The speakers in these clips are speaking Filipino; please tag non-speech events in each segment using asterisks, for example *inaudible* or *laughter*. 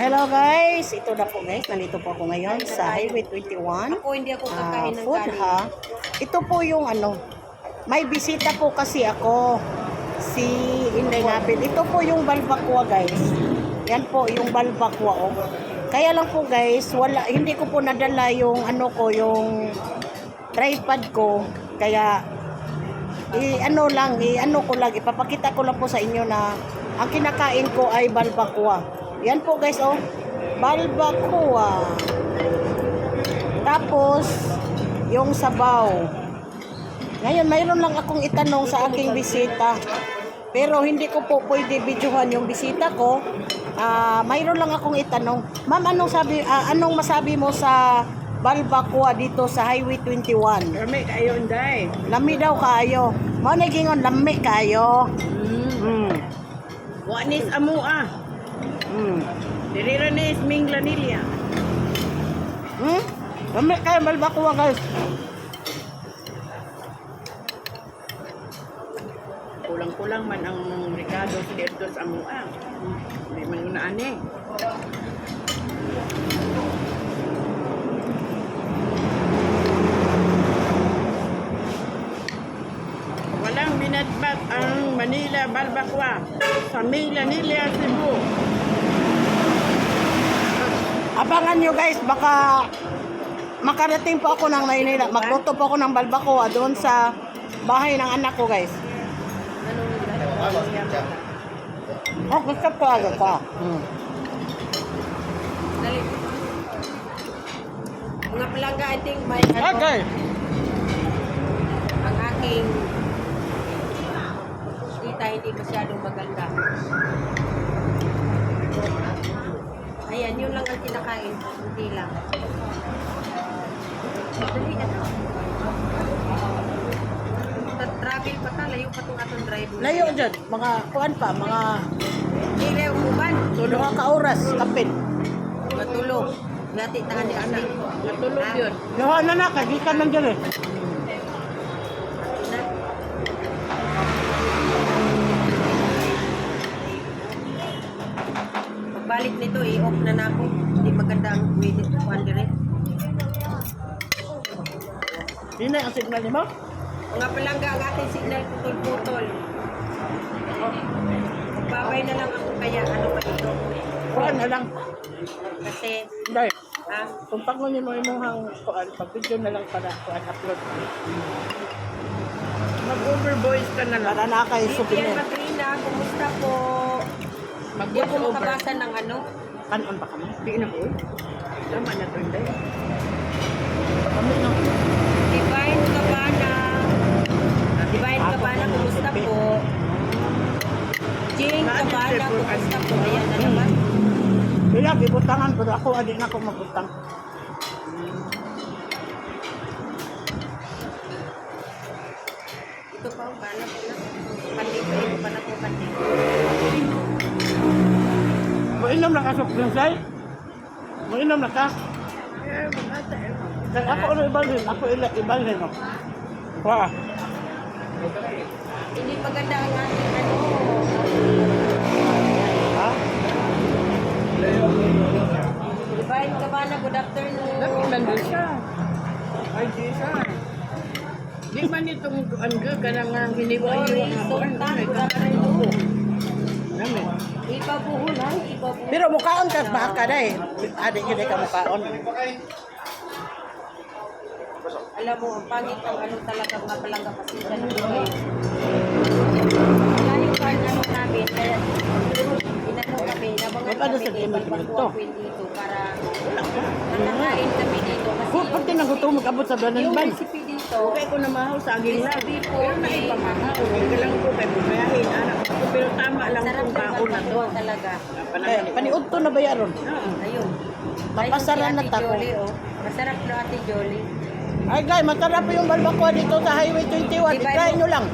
Hello guys, ito na po guys, nandito po ako ngayon sa Highway 21. Ako hindi ako Ah, kakain ng food ha. Ito po yung ano, may bisita po kasi ako si Inday Ngapin. Ito po yung balbakwa guys. Yan po yung balbakwa oh. Kaya lang po guys, wala hindi ko po nadala yung ano ko, yung tripod ko. Kaya i ano lang, i ano ko lang, ipapakita ko lang po sa inyo na ang kinakain ko ay balbakwa. Yan po guys, oh. Balbakwa. Tapos, yung sabaw. Ngayon, mayroon lang akong itanong sa aking bisita. Pero hindi ko po pwede videohan yung bisita ko. Ah, mayroon lang akong itanong. Ma'am, anong sabi ah, anong masabi mo sa Balbakwa dito sa Highway 21? Kami kayo unday. Lami daw kayo. Mo nagingon lami kayo. Mm. Mm. Wanis amo ah. Mm. Dirira ni Ming Lanilla. Hmm? Lami kayo Balbakwa guys. Kulang-kulang man ang Ricardo dito sa amo ah. Hindi man yun na ani. Walang binatbat ang Manila Balbakwa sa Ming Lanilla, Cebu. Abangan nyo guys, baka makarating po ako ng Maynila. Magluto po ako ng balbacoa doon sa bahay ng anak ko guys. Oh, gusto ko agad pa. Hmm. Dali. Mga palangga, I think may Okay. ang aking tita hindi masyadong maganda. Ayan, yun lang ang Hindi lang. Dali na. Travel pa ta, layo pa itong atong drive. Layo dyan, mga kuan pa, mga Hindi uban. mga kauras, kapit. Matulog. Ngati tangan ni anak. Matulog yun. Yohan na na, kagikan ng dyan eh. Pagbalik nito, i-off na na ako. Hindi maganda ang pwede. Kuhan dire. Yun na ang signal mo? Mga palangga, ang ating signal putol-putol. Magbabay na lang ako kaya ano pa ito. Kuan na lang. Kasi, Dahil, ha? kung pag mo mo imong kuan, pag video na lang para kuan upload. Mag-overvoice ka na Para na kayo Vivian souvenir. Matrina, kumusta po? Hindi ako makabasa ng ano. Kanon pa kami. Hindi na po. Tama na hindi. Kami no. Divine Cabana. Divine Cabana, kumusta po? Jing Cabana, kumusta po? Ayan na naman. Bila, gibutangan pero ako adi na ako magbutang. Ito pa, bala ko na. Panding ko, ito pa na po panding. Mainom na ka sa prinsay? Mainom na ka? Kaya ako ano ibalhin, ako ila ibalhin no. Wa. Hindi maganda ang ating ano. Ha? Divine Cabana, good afternoon. Nandun siya. Ay, di siya. Di man itong angga ka na nga hiniwa-hiwa Sorry, Ano. Namin. Ipabuhon ha, ipabuhon. Pero mukaon ka ba ka dai? Adi gid ka mukaon. Alam mo, ang pangit ang ano talaga mga palangga ng buhay. Wala yung card ano namin, kaya inano kami, nabangan kami dito? Para nakakain kami dito. Kasi Ko pati nagutom magabot sa banan yung ban. recipe dito, Okay ko na mahaw sa aging lang. recipe po, Pero na ipamahaw. Hindi lang ko kay bumayahin anak ko. Pero tama lang ng baon na to. Talaga. Kaya paniud to na ba yaron? Oo. Ayun. Mapasaran na tako. Oh. Masarap na Ate Jolie. Ay guys, masarap po yung balbakwa dito sa Highway 21. Diba I-try mo- nyo lang.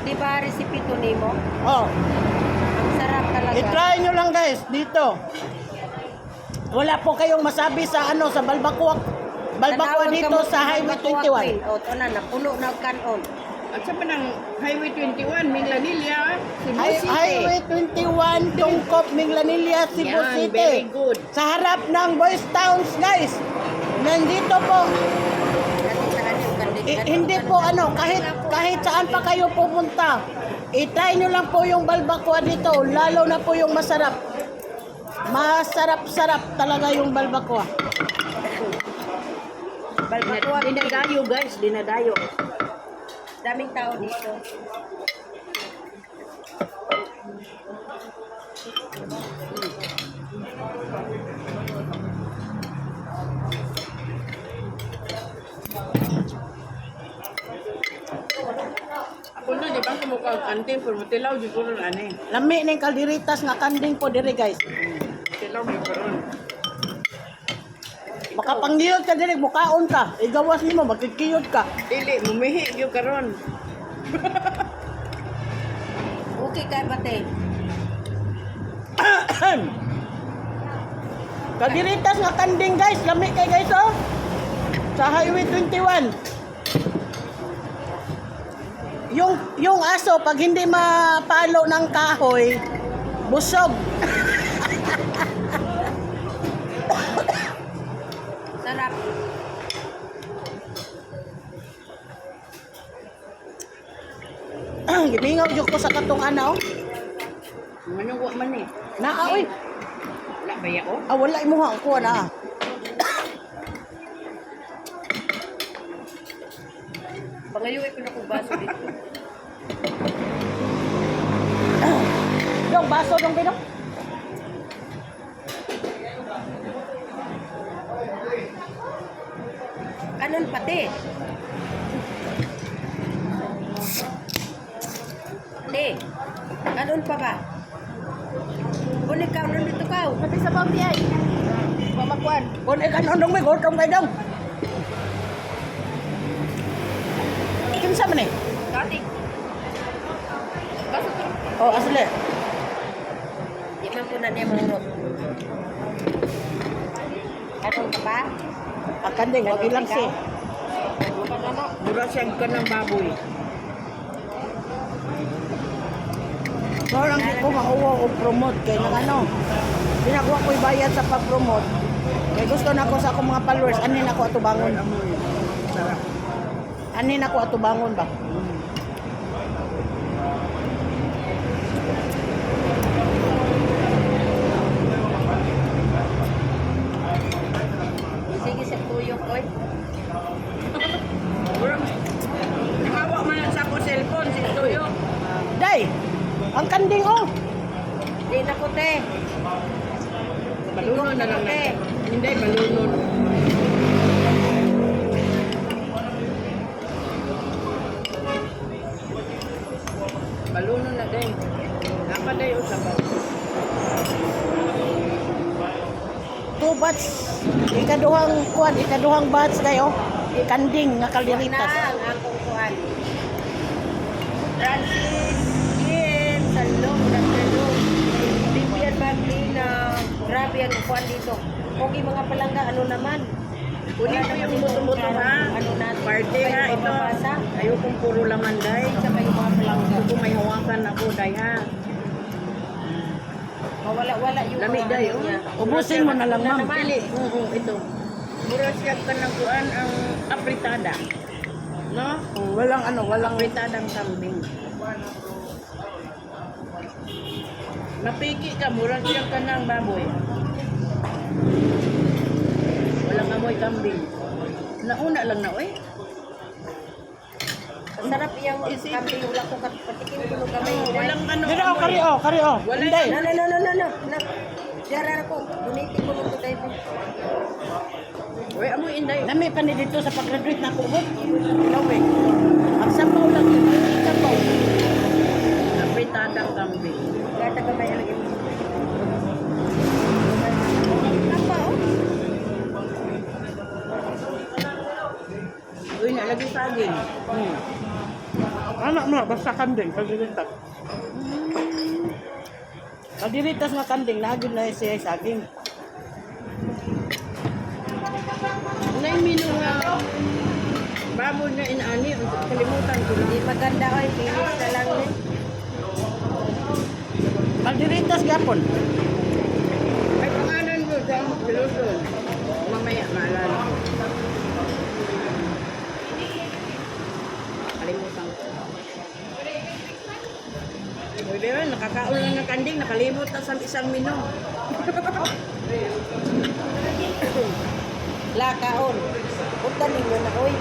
Di ba recipe to nimo? Oh, Ang sarap talaga. i-try nyo lang guys dito. Wala po kayong masabi sa ano sa balbakwa. Balbakwa dito sa Highway Balbakwa, 21. Queen. O, ito na, napuno na kanon. At sa ng Highway 21, Minglanilla, Cebu Hi- City. Highway 21, Tungkop, Minglanilla, Cebu Yan, City. very good. Sa harap ng Boys Towns, guys. Nandito po. I- hindi po ano, kahit kahit saan pa kayo pupunta. I-try nyo lang po yung balbakwa dito, lalo na po yung masarap. Masarap-sarap talaga yung balbakwa. Balbakwa. Dinadayo guys, dinadayo. Daming tao dito. Ako na, di ba kumukha ang ante, pero matilaw, di ko rin ane. Lami ning kaldiritas nga kanding po dire guys. Matilaw, di ko rin. Makapanggiyot ka dire, mukaon ka. Igawas nimo magkikiyot ka. Dili, mumihi yung karon. Okay ka, bate. *coughs* Kaldiritas nga kanding guys, lami kay guys oh. Sa Highway 21. Yung yung aso pag hindi mapalo ng kahoy, busog. *coughs* *coughs* Sarap. *clears throat* Gimingaw jud ko sa katong ana oh. Manong wa man eh. Naa oy. Wala ba ya ko? Ah, wala imuha ang kuha na. *coughs* Pangayuwi ko na kong baso dito. Dong baso dong pinok. Anon pati? Te, anon pa ba? Unik ka, nandito ka. Pati sa pampi ay. Mamakwan. Kun ikan ondong may gotong kay dong. Kinsa man eh? Kati. Baso to. Oh, asli. Di man po na niya mangurot. Anon ka pa? Akan ding wag ilang si. Mura siyang ka ng baboy. So, lang ko mauwa o promote kay nang ano. Ginagawa ko'y bayad sa pag-promote. Kay gusto na ko sa akong mga followers, anin ako atubangon. Amoy. Sarap. Anin ako atubangon ba? Sige sa tuyok, oy. Mura. Nakawa man lang sa ako cellphone, si Tuyo. Day! Ang kanding oh! Di na ko, te. Balunon na lang na. Hindi, balunon. Balunon na din. Napaday o sa bawo. Two bats. Ikaduhang kuan, ikaduhang bats kayo. Kanding nga kaliritas. Ang akong kuhan. Francis, Jim, Salong, Salong, Bibian Marlina, grabe ang kuhan dito. Kung yung mga palangga, ano naman? Kunin ko yung buto-buto ha. Ano natin? Parte ha, ito. Ayokong puro laman day. Tsaka yung mga palangga. Ko may hawakan ako day ha. Mawala-wala yung Lami mga day ano oh. niya. Ubusin mo na lang, ma'am. Dili. Oo, ito. Mura siya ka ng kuan ang apritada. No? Oh, walang ano, walang Apritadang kambing. Napiki ka, mura siya ka ng baboy. Walang amoy kambing. Nauna lang na, oy. Ang sarap yung kambing. Wala ko patikin ko ng kamay. Oh, walang ano. Dili oh, amoy. kari oh, kari oh. Wala Hindi. No, no, no, no, no, no. no. Diyarar ko. Bunitin ko nung today po. Uy, amoy inday. Nami pa ni dito sa pag-graduate na ko. Ilawi. Ang sabaw lang yun. Ang sabaw. Apritadang kambing. Gata ka may alagay. Apa, oh? Uy, nalagay saging. Hmm. Anak mo, basta kanding, kaliritas. Kaliritas nga kanding, nagin na siya saging. Nay mino nga. baboy na inaani. Kalimutan ko lang. Hindi maganda oy, finish na lang eh. Pagdiritas gapon. Ay, pangalan ko sa Luzon. Mamaya, maalala. Kalimutan ko. Di ba, nakakaon lang ng kanding, nakalimot na sa isang mino. Lakaon. *laughs* Punta ninyo na oy.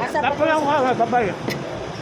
Asa pa Tapos lang ako, babay.